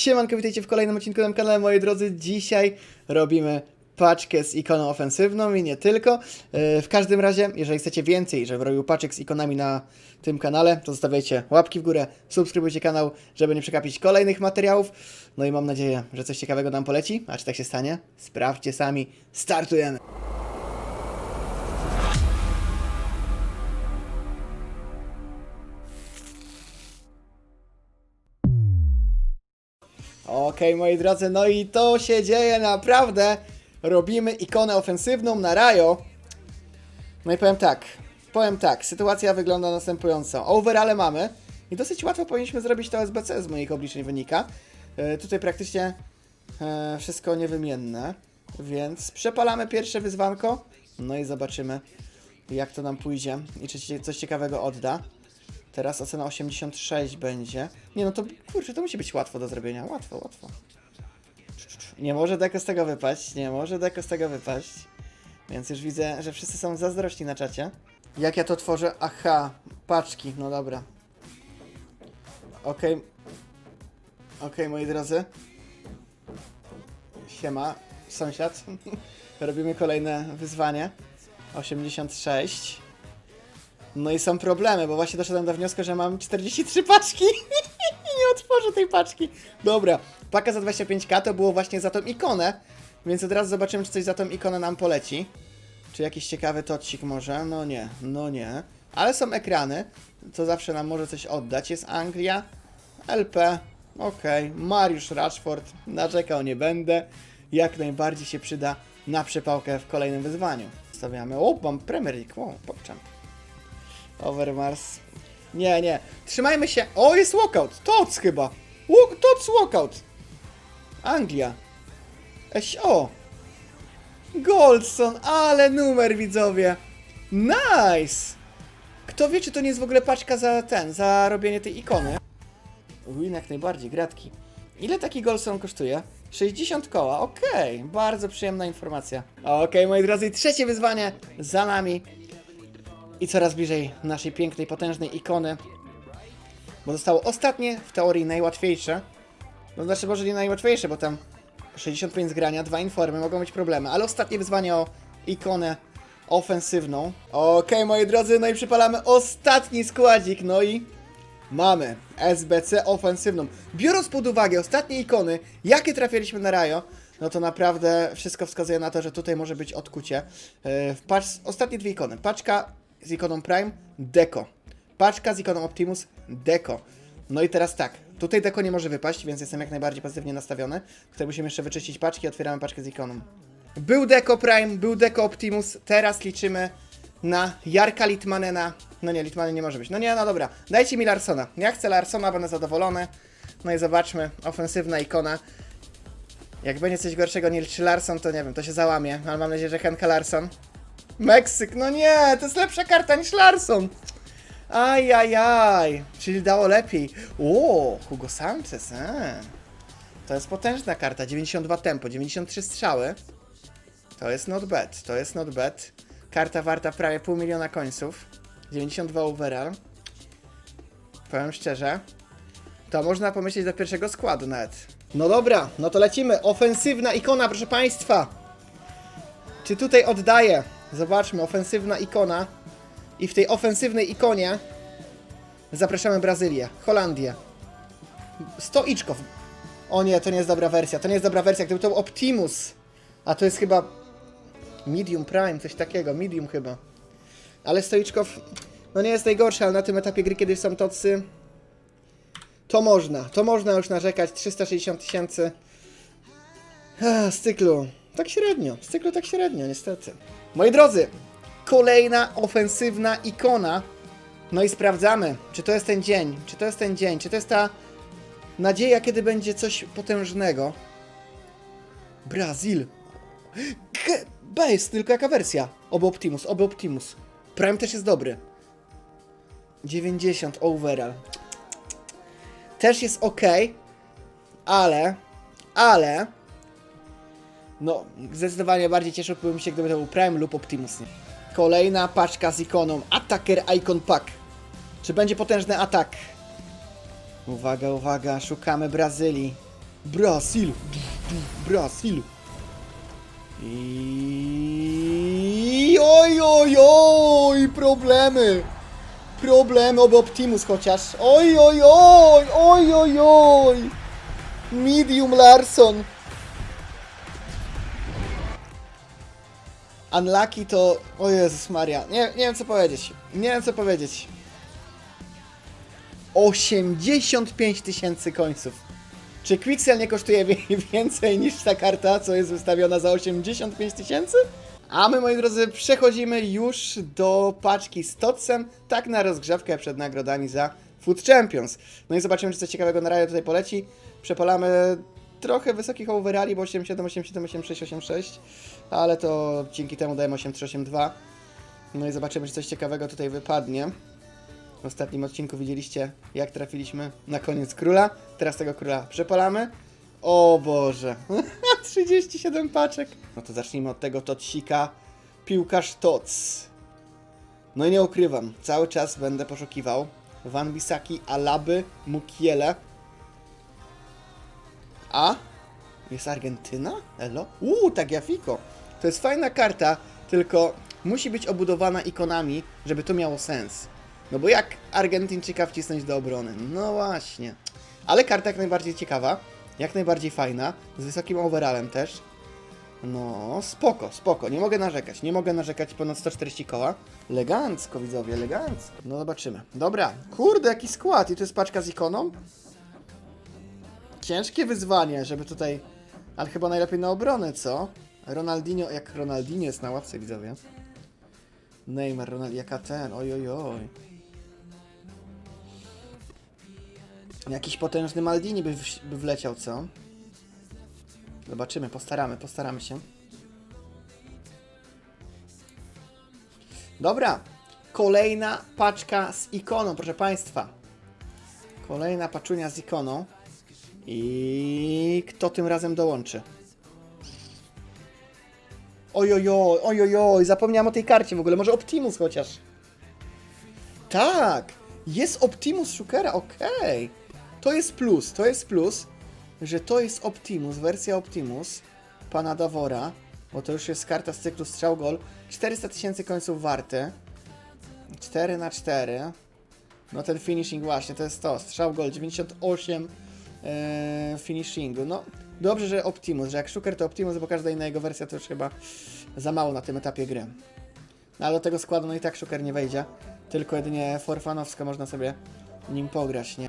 Siemanko, witajcie w kolejnym odcinku na kanale, moi drodzy. Dzisiaj robimy paczkę z ikoną ofensywną i nie tylko. Yy, W każdym razie, jeżeli chcecie więcej, żebym robił paczek z ikonami na tym kanale, to zostawiajcie łapki w górę, subskrybujcie kanał, żeby nie przegapić kolejnych materiałów. No i mam nadzieję, że coś ciekawego nam poleci. A czy tak się stanie? Sprawdźcie sami. Startujemy! Okej, moi drodzy, no i to się dzieje naprawdę. Robimy ikonę ofensywną na Rajo. No i powiem tak, powiem tak, sytuacja wygląda następująco. Overale mamy i dosyć łatwo powinniśmy zrobić to SBC z moich obliczeń wynika. E, tutaj praktycznie e, wszystko niewymienne, więc przepalamy pierwsze wyzwanko. No i zobaczymy, jak to nam pójdzie i czy coś ciekawego odda. Teraz ocena 86 będzie. Nie no to kurczę, to musi być łatwo do zrobienia. Łatwo, łatwo. Nie może deko z tego wypaść, nie może deko z tego wypaść. Więc już widzę, że wszyscy są zazdrośni na czacie. Jak ja to tworzę? Aha, paczki, no dobra. Okej. Okej, moi drodzy. Siema, sąsiad. Robimy kolejne wyzwanie. 86. No i są problemy, bo właśnie doszedłem do wniosku, że mam 43 paczki i nie otworzę tej paczki. Dobra, paka za 25k to było właśnie za tą ikonę, więc od razu zobaczymy, czy coś za tą ikonę nam poleci. Czy jakiś ciekawy tocik może? No nie, no nie. Ale są ekrany, co zawsze nam może coś oddać. Jest Anglia, LP, okej, Mariusz Rashford, narzekał nie będę. Jak najbardziej się przyda na przepałkę w kolejnym wyzwaniu. Stawiamy, o, mam Premier League, wow. Overmars. Nie, nie. Trzymajmy się. O, jest walkout. Tots chyba. Tots walkout. Anglia. SO. Goldson, ale numer widzowie. Nice. Kto wie, czy to nie jest w ogóle paczka za ten, za robienie tej ikony? Win jak najbardziej, gratki. Ile taki Goldson kosztuje? 60 koła, okej, bardzo przyjemna informacja. Okej, moi drodzy, trzecie wyzwanie za nami i coraz bliżej naszej pięknej, potężnej ikony. Bo zostało ostatnie, w teorii najłatwiejsze. No znaczy może nie najłatwiejsze, bo tam 65 z grania, dwa informy, mogą być problemy, ale ostatnie wyzwanie o ikonę ofensywną. Okej, moi drodzy, no i przypalamy ostatni składzik, no i mamy SBC ofensywną. Biorąc pod uwagę ostatnie ikony, jakie trafialiśmy na Rajo, no to naprawdę wszystko wskazuje na to, że tutaj może być odkucie. Yy, pacz... Ostatnie dwie ikony. Paczka z ikoną Prime, Deco. Paczka z ikoną Optimus, Deco. No i teraz tak, tutaj Deco nie może wypaść, więc jestem jak najbardziej pozytywnie nastawiony. Tutaj musimy jeszcze wyczyścić paczki, otwieramy paczkę z ikoną. Był Deco Prime, był Deco Optimus, teraz liczymy na Jarka Litmanena. No nie, Litmanen nie może być. No nie, no dobra, dajcie mi Larsona. Ja chcę Larsona, będę zadowolony. No i zobaczmy, ofensywna ikona. Jak będzie coś gorszego niż Larson, to nie wiem, to się załamie, ale mam nadzieję, że Henka Larson. Meksyk, no nie, to jest lepsza karta niż Larson. Ajajaj, czyli dało lepiej. O, Hugo Sanchez, e. To jest potężna karta, 92 tempo, 93 strzały. To jest not bad, to jest not bad. Karta warta prawie pół miliona końców. 92 overall. Powiem szczerze, to można pomyśleć do pierwszego składu nawet. No dobra, no to lecimy. Ofensywna ikona, proszę Państwa. Czy tutaj oddaję? Zobaczmy, ofensywna ikona. I w tej ofensywnej ikonie zapraszamy Brazylię, Holandię. Stoiczkow. O nie, to nie jest dobra wersja. To nie jest dobra wersja. Gdyby to był Optimus. A to jest chyba Medium Prime, coś takiego. Medium chyba. Ale Stoiczkow, no nie jest najgorszy, ale na tym etapie gry, kiedy są tocy, to można. To można już narzekać. 360 tysięcy z cyklu. Tak średnio. Z cyklu tak średnio, niestety. Moi drodzy, kolejna ofensywna ikona. No i sprawdzamy, czy to jest ten dzień, czy to jest ten dzień, czy to jest ta nadzieja, kiedy będzie coś potężnego. Brazil. K Bez, tylko jaka wersja? Oby Optimus, oby Optimus. Prime też jest dobry. 90 overall. Też jest ok, ale, ale, no, zdecydowanie bardziej cieszyłbym się, gdyby to był Prime lub Optimus. Kolejna paczka z ikoną Attacker Icon Pack. Czy będzie potężny atak? Uwaga, uwaga, szukamy Brazylii. Brasil! Brasil! I oj, oj, oj, problemy! Problemy, oby Optimus chociaż. Oj, oj, oj, oj, oj, oj! Medium Larson. Unlucky to... O Jezus Maria. Nie, nie wiem co powiedzieć. Nie wiem co powiedzieć. 85 tysięcy końców. Czy Quixel nie kosztuje więcej niż ta karta, co jest wystawiona za 85 tysięcy? A my, moi drodzy, przechodzimy już do paczki z Totsem, tak na rozgrzewkę przed nagrodami za Food Champions. No i zobaczymy, czy coś ciekawego na razie tutaj poleci. Przepalamy trochę wysokich overali, bo 87, 87, 86, 86, ale to dzięki temu dajemy 8382. No i zobaczymy, czy coś ciekawego tutaj wypadnie. W ostatnim odcinku widzieliście, jak trafiliśmy na koniec króla. Teraz tego króla przepalamy. O Boże, 37 paczek. No to zacznijmy od tego Totsika. Piłkarz Tots. No i nie ukrywam, cały czas będę poszukiwał Van Bisaki, Alaby, Mukiele. A? Jest Argentyna? Elo? Uuu, Tagliafico. To jest fajna karta, tylko musi być obudowana ikonami, żeby to miało sens. No bo jak Argentyńczyka wcisnąć do obrony? No właśnie. Ale karta jak najbardziej ciekawa, jak najbardziej fajna, z wysokim overallem też. No, spoko, spoko, nie mogę narzekać, nie mogę narzekać ponad 140 koła. Elegancko, widzowie, elegancko. No zobaczymy. Dobra, kurde, jaki skład i to jest paczka z ikoną? Ciężkie wyzwanie, żeby tutaj... Ale chyba najlepiej na obronę, co? Ronaldinho, jak Ronaldinho jest na ławce, widzowie. Neymar, Ronald, jaka ten, oj, oj, oj. Jakiś potężny Maldini by, wś- by wleciał, co? Zobaczymy, postaramy, postaramy się. Dobra, kolejna paczka z ikoną, proszę Państwa. Kolejna paczunia z ikoną. I kto tym razem dołączy? Ojojoj, ojojoj, zapomniałem o tej karcie w ogóle, może Optimus chociaż. Tak, jest Optimus Shookera, okej. To jest plus, to jest plus, że to jest Optimus, wersja Optimus pana Davora, bo to już jest karta z cyklu Strzał Gol. 400 tysięcy końców warty. 4 na 4 No ten finishing właśnie, to jest to. Strzał Gol 98 e, finishingu. No dobrze, że Optimus, że jak Shooker to Optimus, bo każda inna jego wersja to już chyba za mało na tym etapie gry. No ale do tego składu no i tak Shooker nie wejdzie. Tylko jedynie forfanowska można sobie nim pograć, nie?